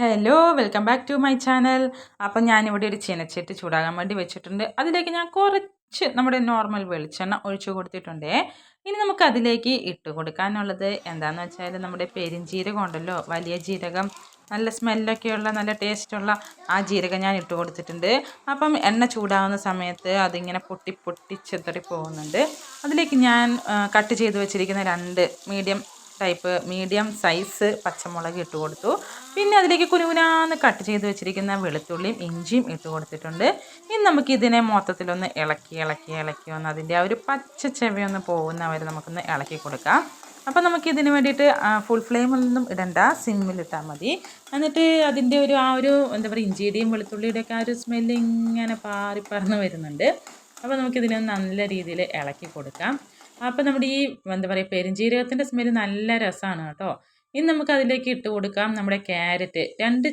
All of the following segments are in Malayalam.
Hello welcome back to my channel അപ്പം ഞാനിവിടെ ഒരു ചീനച്ചട്ടി ചൂടാകാൻ വേണ്ടി വെച്ചിട്ടുണ്ട്. അതിലേക്ക് ഞാൻ കുറച്ച് നമ്മുടെ നോർമൽ വെളിച്ചെണ്ണ ഒഴിച്ചു കൊടുത്തിട്ടുണ്ട്. ഇനി നമുക്ക് അതിലേക്ക് ഇട്ട് കൊടുക്കാനുള്ളത് എന്താണെന്ന് വെച്ചാൽ നമ്മുടെ പെരിഞ്ജീരകം ഉണ്ടല്ലോ വലിയ ജീരകം. നല്ല സ്മെല്ലൊക്കെയുള്ള നല്ല ടേസ്റ്റുള്ള ആ ജീരകം ഞാൻ ഇട്ട് കൊടുത്തിട്ടുണ്ട്. അപ്പം എണ്ണ ചൂടാവുന്ന സമയത്ത് അതിങ്ങനെ പൊട്ടി പൊട്ടി ചെതറി പോകുന്നുണ്ട്. അതിലേക്ക് ഞാൻ കട്ട് ചെയ്ത് വെച്ചിരിക്കുന്ന രണ്ട് മീഡിയം ടൈപ്പ് മീഡിയം സൈസ് പച്ചമുളക് ഇട്ട് കൊടുത്തു. പിന്നെ അതിലേക്ക് കുനുകുനാന്ന് കട്ട് ചെയ്ത് വെച്ചിരിക്കുന്ന വെളുത്തുള്ളിയും ഇഞ്ചിയും ഇട്ട് കൊടുത്തിട്ടുണ്ട്. ഇനി നമുക്ക് ഇതിനെ മൊത്തത്തിലൊന്ന് ഇളക്കി ഇളക്കി ഇളക്കി ഒന്ന് അതിന്റെ ആ ഒരു പച്ച ചെവയൊന്ന് പോകുന്നവരെ നമുക്കൊന്ന് ഇളക്കി കൊടുക്കാം. അപ്പോൾ നമുക്ക് ഇതിന് വേണ്ടിയിട്ട് ഫുൾ ഫ്ലെയിമൊന്നും ഇടണ്ട. സിമ്മിലിട്ടാൽ മതി. എന്നിട്ട് അതിന്റെ ഒരു ആ ഒരു എന്താ പറയുക ഇഞ്ചിയുടെയും വെളുത്തുള്ളിയുടെയൊക്കെ ആ ഒരു സ്മെല്ല് ഇങ്ങനെ പാറി വരുന്നുണ്ട്. അപ്പോൾ നമുക്കിതിനെ നല്ല രീതിയിൽ ഇളക്കി കൊടുക്കാം. അപ്പോൾ നമ്മുടെ ഈ എന്താ പറയുക പെരുംജീരകത്തിന്റെ സ്മെല്ല് നല്ല രസമാണ് കേട്ടോ. ഇനി നമുക്ക് അതിലേക്ക് ഇട്ട് കൊടുക്കാം നമ്മുടെ ക്യാരറ്റ് രണ്ട്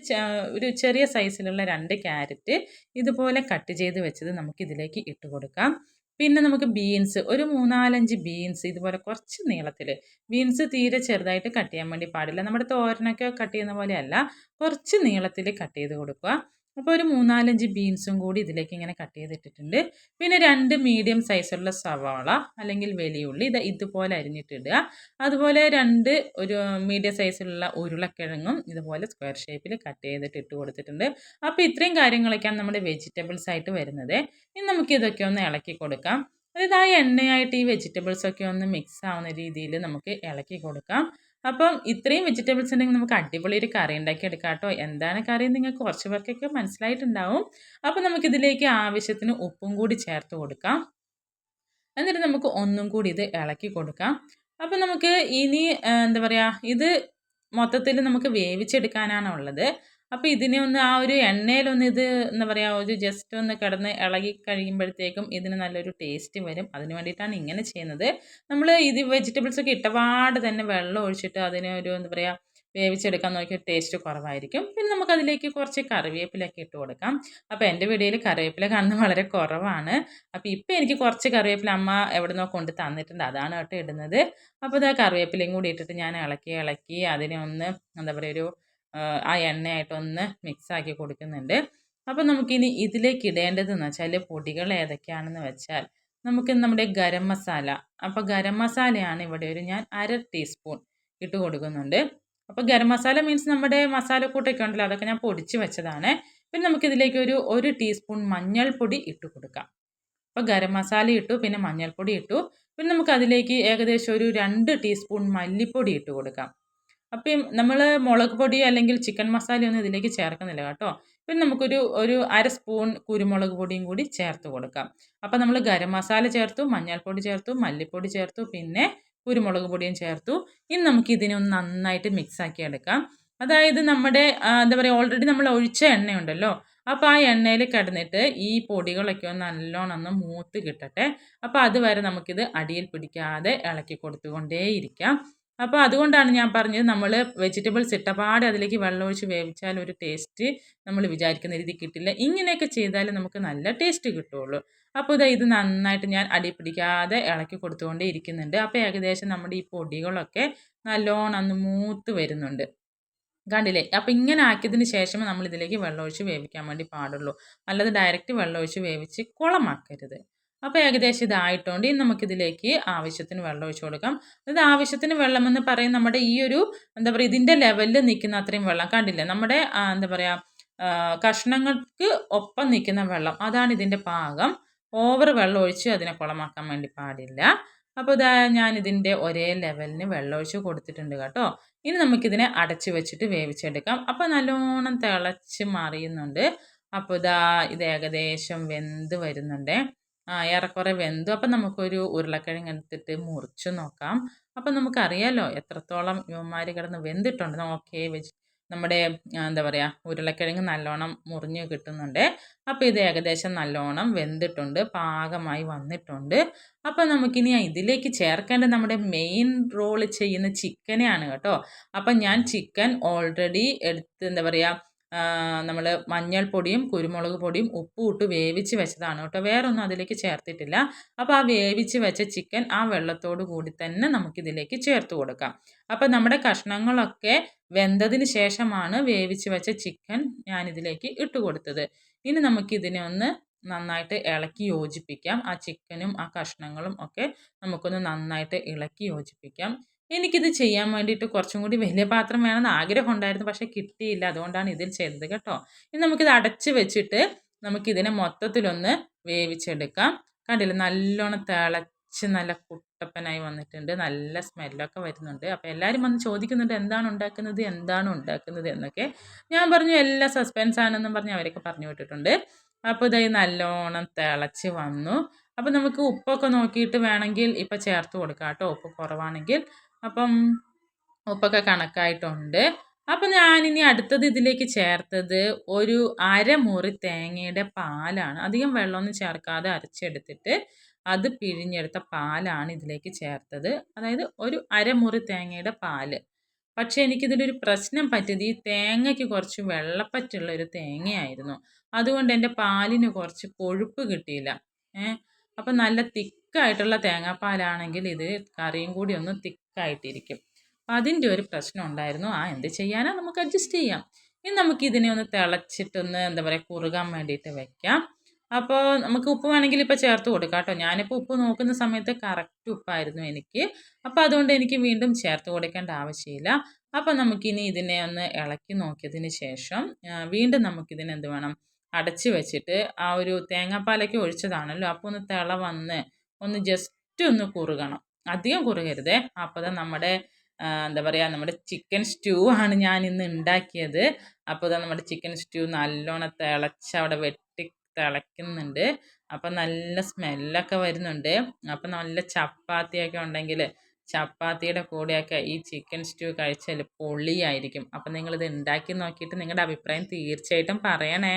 ഒരു ചെറിയ സൈസിലുള്ള രണ്ട് ക്യാരറ്റ് ഇതുപോലെ കട്ട് ചെയ്ത് വെച്ചത് നമുക്ക് ഇതിലേക്ക് ഇട്ട് കൊടുക്കാം. പിന്നെ നമുക്ക് ബീൻസ് ഒരു മൂന്നാലഞ്ച് ബീൻസ് ഇതുപോലെ കുറച്ച് നീളത്തിൽ ബീൻസ് തീരെ ചെറുതായിട്ട് കട്ട് ചെയ്യാൻ വേണ്ടി പാടില്ല. നമ്മുടെ തോരനൊക്കെ കട്ട് ചെയ്യുന്ന പോലെയല്ല കുറച്ച് നീളത്തിൽ കട്ട് ചെയ്ത് കൊടുക്കുക. അപ്പോൾ ഒരു മൂന്നാലഞ്ച് ബീൻസും കൂടി ഇതിലേക്ക് ഇങ്ങനെ കട്ട് ചെയ്തിട്ടിട്ടുണ്ട്. പിന്നെ രണ്ട് മീഡിയം സൈസുള്ള സവാള അല്ലെങ്കിൽ വലിയുള്ളി ഇത് ഇതുപോലെ അരിഞ്ഞിട്ടിടുക. അതുപോലെ രണ്ട് ഒരു മീഡിയം സൈസിലുള്ള ഉരുളക്കിഴങ്ങും ഇതുപോലെ സ്ക്വയർ ഷേപ്പിൽ കട്ട് ചെയ്തിട്ട് ഇട്ട് കൊടുത്തിട്ടുണ്ട്. അപ്പോൾ ഇത്രയും കാര്യങ്ങളൊക്കെയാണ് നമ്മുടെ വെജിറ്റബിൾസ് ആയിട്ട് വരുന്നത്. ഇനി നമുക്ക് ഇതൊക്കെ ഒന്ന് ഇളക്കി കൊടുക്കാം. അതായത് ആ എണ്ണയായിട്ട് ഈ വെജിറ്റബിൾസൊക്കെ ഒന്ന് മിക്സ് ആവുന്ന രീതിയിൽ നമുക്ക് ഇളക്കി കൊടുക്കാം. അപ്പം ഇത്രയും വെജിറ്റബിൾസ് ഉണ്ടെങ്കിൽ നമുക്ക് അടിപൊളി ഒരു കറി ഉണ്ടാക്കി എടുക്കാം കേട്ടോ. എന്താണ് കറി എന്ന് നിങ്ങൾക്ക് കുറച്ച് പേർക്കൊക്കെ മനസ്സിലായിട്ടുണ്ടാവും. അപ്പം നമുക്കിതിലേക്ക് ആവശ്യത്തിന് ഉപ്പും കൂടി ചേർത്ത് കൊടുക്കാം. എന്നിട്ട് നമുക്ക് ഒന്നും കൂടി ഇത് ഇളക്കി കൊടുക്കാം. അപ്പം നമുക്ക് ഇനി എന്താ പറയുക ഇത് മൊത്തത്തിൽ നമുക്ക് വേവിച്ചെടുക്കാനാണ് ഉള്ളത് അപ്പോൾ ഇതിനെ ഒന്ന് ആ ഒരു എണ്ണയിലൊന്ന് ഇത് എന്താ പറയുക ഒരു ജസ്റ്റ് ഒന്ന് കിടന്ന് ഇളകി കഴിയുമ്പോഴത്തേക്കും ഇതിന് നല്ലൊരു ടേസ്റ്റ് വരും. അതിന് വേണ്ടിയിട്ടാണ് ഇങ്ങനെ ചെയ്യുന്നത്. നമ്മൾ ഇത് വെജിറ്റബിൾസ് ഒക്കെ ഇട്ടപാട് തന്നെ വെള്ളം ഒഴിച്ചിട്ട് അതിനെ ഒരു എന്താ പറയുക വേവിച്ചെടുക്കാൻ നോക്കിയാൽ ടേസ്റ്റ് കുറവായിരിക്കും. പിന്നെ നമുക്കതിലേക്ക് കുറച്ച് കറിവേപ്പിലൊക്കെ ഇട്ട് കൊടുക്കാം. അപ്പോൾ എന്റെ വീഡിയോയിൽ കറിവേപ്പില കാണുന്നത് വളരെ കുറവാണ്. അപ്പോൾ ഇപ്പോൾ എനിക്ക് കുറച്ച് കറിവേപ്പില അമ്മ എവിടെ നിന്നോ കൊണ്ട് തന്നിട്ടുണ്ട്. അതാണ് കേട്ടോ ഇടുന്നത്. അപ്പോൾ ഇതാ കറിവേപ്പിലയും കൂടി ഇട്ടിട്ട് ഞാൻ ഇളക്കി ഇളക്കി അതിനെ ഒന്ന് എന്താ പറയുക ഒരു ആ എണ്ണയായിട്ടൊന്ന് മിക്സാക്കി കൊടുക്കുന്നുണ്ട്. അപ്പോൾ നമുക്കിനി ഇതിലേക്ക് ഇടേണ്ടതെന്ന് വെച്ചാൽ പൊടികൾ ഏതൊക്കെയാണെന്ന് വെച്ചാൽ നമുക്ക് നമ്മുടെ ഗരം മസാല. അപ്പോൾ ഗരം മസാലയാണ് ഇവിടെ ഒരു ഞാൻ അര ടീസ്പൂൺ ഇട്ട് കൊടുക്കുന്നുണ്ട്. അപ്പോൾ ഗരം മസാല മീൻസ് നമ്മുടെ മസാലക്കൂട്ടൊക്കെ ഉണ്ടല്ലോ അതൊക്കെ ഞാൻ പൊടിച്ച് വെച്ചതാണ്. പിന്നെ നമുക്കിതിലേക്ക് ഒരു ഒരു ടീസ്പൂൺ മഞ്ഞൾപ്പൊടി ഇട്ട് കൊടുക്കാം. അപ്പോൾ ഗരം മസാല ഇട്ടു പിന്നെ മഞ്ഞൾപ്പൊടി ഇട്ടു. പിന്നെ നമുക്ക് അതിലേക്ക് ഏകദേശം ഒരു രണ്ട് ടീസ്പൂൺ മല്ലിപ്പൊടി ഇട്ട് കൊടുക്കാം. അപ്പം നമ്മൾ മുളക് പൊടി അല്ലെങ്കിൽ ചിക്കൻ മസാലയൊന്നും ഇതിലേക്ക് ചേർക്കുന്നില്ല കേട്ടോ. പിന്നെ നമുക്കൊരു ഒരു അര സ്പൂൺ കുരുമുളക് പൊടിയും കൂടി ചേർത്ത് കൊടുക്കാം. അപ്പം നമ്മൾ ഗരം മസാല ചേർത്തു മഞ്ഞൾപ്പൊടി ചേർത്തു മല്ലിപ്പൊടി ചേർത്തു പിന്നെ കുരുമുളക് പൊടിയും ചേർത്തു. ഇനി നമുക്ക് ഇതിനെ ഒന്ന് നന്നായിട്ട് മിക്സ് ആക്കി എടുക്കാം. അതായത് നമ്മുടെ എന്താ പറയുക ഓൾറെഡി നമ്മൾ ഒഴിച്ച എണ്ണയുണ്ടല്ലോ അപ്പോൾ ആ എണ്ണയിൽ കിടന്നിട്ട് ഈ പൊടികളൊക്കെ ഒന്ന് നല്ലോണം ഒന്ന് മൂത്ത് കിട്ടട്ടെ. അപ്പോൾ അതുവരെ നമുക്കിത് അടിയിൽ പിടിക്കാതെ ഇളക്കി കൊടുത്തുകൊണ്ടേയിരിക്കാം. അപ്പോൾ അതുകൊണ്ടാണ് ഞാൻ പറഞ്ഞത് നമ്മൾ വെജിറ്റബിൾസ് ഇട്ടപാട് അതിലേക്ക് വെള്ളമൊഴിച്ച് വേവിച്ചാൽ ഒരു ടേസ്റ്റ് നമ്മൾ വിചാരിക്കുന്ന രീതി കിട്ടില്ല. ഇങ്ങനെയൊക്കെ ചെയ്താൽ നമുക്ക് നല്ല ടേസ്റ്റ് കിട്ടുള്ളൂ. അപ്പോൾ ഇതാ ഇത് നന്നായിട്ട് ഞാൻ അടി പിടിക്കാതെ ഇളക്കി കൊടുത്തുകൊണ്ടേ ഇരിക്കുന്നുണ്ട്. അപ്പോൾ ഏകദേശം നമ്മുടെ ഈ പൊടികളൊക്കെ നല്ലോണം അന്ന് മൂത്ത് വരുന്നുണ്ട്. കണ്ടില്ലേ? അപ്പോൾ ഇങ്ങനെ ആക്കിയതിന് ശേഷമേ നമ്മൾ ഇതിലേക്ക് വെള്ളമൊഴിച്ച് വേവിക്കാൻ വേണ്ടി പാടുള്ളൂ. അല്ലാതെ ഡയറക്റ്റ് വെള്ളമൊഴിച്ച് വേവിച്ച് കുളമാക്കരുത്. അപ്പോൾ ഏകദേശം ഇതായിട്ടുണ്ട്. ഇനി നമുക്കിതിലേക്ക് ആവശ്യത്തിന് വെള്ളം ഒഴിച്ചു കൊടുക്കാം. ഇത് ആവശ്യത്തിന് വെള്ളമെന്ന് പറയും നമ്മുടെ ഈ ഒരു എന്താ പറയുക ഇതിന്റെ ലെവലിൽ നിൽക്കുന്ന അത്രയും വെള്ളം കണ്ടില്ലേ? നമ്മുടെ എന്താ പറയുക കഷ്ണങ്ങൾക്ക് ഒപ്പം നിൽക്കുന്ന വെള്ളം. അതാണ് ഇതിന്റെ പാകം. ഓവർ വെള്ളം ഒഴിച്ച് അതിനെ കുളമാക്കാൻ വേണ്ടി പാടില്ല. അപ്പോൾ ഇതാ ഞാൻ ഇതിന്റെ ഒരേ ലെവലിന് വെള്ളം ഒഴിച്ച് കൊടുത്തിട്ടുണ്ട് കേട്ടോ. ഇനി നമുക്കിതിനെ അടച്ച് വെച്ചിട്ട് വേവിച്ചെടുക്കാം. അപ്പോൾ നല്ലോണം തിളച്ച് മറിയുന്നുണ്ട്. അപ്പോൾ ഇതാ ഇത് ഏകദേശം വെന്ത് വരുന്നുണ്ട്. ഏറെക്കുറെ വെന്തു. അപ്പം നമുക്കൊരു ഉരുളക്കിഴങ്ങ് എടുത്തിട്ട് മുറിച്ച് നോക്കാം. അപ്പം നമുക്കറിയാലോ എത്രത്തോളം ഇവന്മാർ കിടന്ന് വെന്തിട്ടുണ്ട്. ഓക്കെ വെജ് നമ്മുടെ എന്താ പറയുക ഉരുളക്കിഴങ്ങ് നല്ലോണം മുറിഞ്ഞ് കിട്ടുന്നുണ്ട്. അപ്പോൾ ഇത് ഏകദേശം നല്ലോണം വെന്തിട്ടുണ്ട്. പാകമായി വന്നിട്ടുണ്ട്. അപ്പോൾ നമുക്കിനി ഇതിലേക്ക് ചേർക്കേണ്ടത് നമ്മുടെ മെയിൻ റോൾ ചെയ്യുന്ന ചിക്കനെയാണ് കേട്ടോ. അപ്പം ഞാൻ ചിക്കൻ ഓൾറെഡി എടുത്ത് എന്താ പറയുക നമ്മൾ മഞ്ഞൾപ്പൊടിയും കുരുമുളക് പൊടിയും ഉപ്പും ഇട്ട് വേവിച്ച് വെച്ചതാണ് കേട്ടോ. വേറെ ഒന്നും അതിലേക്ക് ചേർത്തിട്ടില്ല. അപ്പോൾ ആ വേവിച്ച് വെച്ച ചിക്കൻ ആ വെള്ളത്തോട് കൂടി തന്നെ നമുക്കിതിലേക്ക് ചേർത്ത് കൊടുക്കാം. അപ്പോൾ നമ്മുടെ കഷ്ണങ്ങളൊക്കെ വെന്തതിന് ശേഷമാണ് വേവിച്ച് വെച്ച ചിക്കൻ ഞാനിതിലേക്ക് ഇട്ട് കൊടുത്തത്. ഇനി നമുക്കിതിനെ ഒന്ന് നന്നായിട്ട് ഇളക്കി യോജിപ്പിക്കാം. ആ ചിക്കനും ആ കഷ്ണങ്ങളും ഒക്കെ നമുക്കൊന്ന് നന്നായിട്ട് ഇളക്കി യോജിപ്പിക്കാം. എനിക്കിത് ചെയ്യാൻ വേണ്ടിയിട്ട് കുറച്ചും കൂടി വലിയ പാത്രം വേണമെന്ന് ആഗ്രഹം ഉണ്ടായിരുന്നു പക്ഷേ കിട്ടിയില്ല. അതുകൊണ്ടാണ് ഇതിൽ ചെയ്തത് കേട്ടോ. ഇനി നമുക്കിത് അടച്ച് വെച്ചിട്ട് നമുക്കിതിനെ മൊത്തത്തിലൊന്ന് വേവിച്ചെടുക്കാം. കണ്ടില്ല? നല്ലോണം തിളച്ച് നല്ല കുട്ടപ്പനായി വന്നിട്ടുണ്ട്. നല്ല സ്മെല്ലൊക്കെ വരുന്നുണ്ട്. അപ്പോൾ എല്ലാവരും വന്ന് ചോദിക്കുന്നുണ്ട് എന്താണ് ഉണ്ടാക്കുന്നത്? എന്താണ് ഉണ്ടാക്കുന്നത്? എന്നൊക്കെ. ഞാൻ പറഞ്ഞു എല്ലാ സസ്പെൻസ് ആണെന്നും പറഞ്ഞ് അവരൊക്കെ പറഞ്ഞു വിട്ടിട്ടുണ്ട്. അപ്പോൾ ഇതായി നല്ലോണം തിളച്ച് വന്നു. അപ്പോൾ നമുക്ക് ഉപ്പൊക്കെ നോക്കിയിട്ട് വേണമെങ്കിൽ ഇപ്പം ചേർത്ത് കൊടുക്കാം കേട്ടോ. ഉപ്പ് കുറവാണെങ്കിൽ അപ്പം ഉപ്പൊക്കെ കണക്കായിട്ടുണ്ട്. അപ്പം ഞാനിനി അടുത്തത് ഇതിലേക്ക് ചേർത്തത് ഒരു അരമുറി തേങ്ങയുടെ പാലാണ്. അധികം വെള്ളമൊന്നും ചേർക്കാതെ അരച്ചെടുത്തിട്ട് അത് പിഴിഞ്ഞെടുത്ത പാലാണ് ഇതിലേക്ക് ചേർത്തത്. അതായത് ഒരു അരമുറി തേങ്ങയുടെ പാൽ. പക്ഷേ എനിക്കിതിലൊരു പ്രശ്നം പറ്റിയത് ഈ തേങ്ങയ്ക്ക് കുറച്ച് വെള്ളപ്പറ്റുള്ള ഒരു തേങ്ങയായിരുന്നു. അതുകൊണ്ട് എന്റെ പാലിന് കുറച്ച് കൊഴുപ്പ് കിട്ടിയില്ല. ഏഹ് അപ്പം നല്ല തിക്കായിട്ടുള്ള തേങ്ങാപ്പാലാണെങ്കിൽ ഇത് കറിയും കൂടി ഒന്ന് തിക്കായിട്ടിരിക്കും അപ്പം അതിന്റെ ഒരു പ്രശ്നം ഉണ്ടായിരുന്നു. ആ എന്ത് ചെയ്യാനാ? നമുക്ക് അഡ്ജസ്റ്റ് ചെയ്യാം. ഇനി നമുക്ക് ഇതിനെ ഒന്ന് തിളച്ചിട്ടൊന്ന് എന്താ പറയുക കുറുകാൻ വേണ്ടിയിട്ട് വെക്കാം. അപ്പോൾ നമുക്ക് ഉപ്പ് വേണമെങ്കിൽ ഇപ്പോൾ ചേർത്ത് കൊടുക്കാം കേട്ടോ. ഞാനിപ്പോൾ ഉപ്പ് നോക്കുന്ന സമയത്ത് കറക്റ്റ് ഉപ്പായിരുന്നു എനിക്ക്. അപ്പോൾ അതുകൊണ്ട് എനിക്ക് വീണ്ടും ചേർത്ത് കൊടുക്കേണ്ട ആവശ്യമില്ല. അപ്പോൾ നമുക്കിനി ഇതിനെ ഒന്ന് ഇളക്കി നോക്കിയതിന് ശേഷം വീണ്ടും നമുക്കിതിനെ എന്ത് വേണം? അടച്ച് വെച്ചിട്ട് ആ ഒരു തേങ്ങാപ്പാലൊക്കെ ഒഴിച്ചതാണല്ലോ. അപ്പോൾ ഒന്ന് തിള വന്ന് ഒന്ന് ജസ്റ്റ് ഒന്ന് കുറുകണം. അധികം കുറയരുത് അപ്പോൾ നമ്മുടെ എന്താ പറയുക നമ്മുടെ ചിക്കൻ സ്റ്റൂ ആണ് ഞാൻ ഇന്ന് ഉണ്ടാക്കിയത്. അപ്പോൾ നമ്മുടെ ചിക്കൻ സ്റ്റൂ നല്ലോണം തിളച്ച് അവിടെ വെട്ടി തിളയ്ക്കുന്നുണ്ട്. അപ്പം നല്ല സ്മെല്ലൊക്കെ വരുന്നുണ്ട്. അപ്പം നല്ല ചപ്പാത്തിയൊക്കെ ഉണ്ടെങ്കിൽ ചപ്പാത്തിയുടെ കൂടെയൊക്കെ ഈ ചിക്കൻ സ്റ്റൂ കഴിച്ചാൽ പൊളിയായിരിക്കും. അപ്പം നിങ്ങളിത് ഉണ്ടാക്കി നോക്കിയിട്ട് നിങ്ങളുടെ അഭിപ്രായം തീർച്ചയായിട്ടും പറയണേ.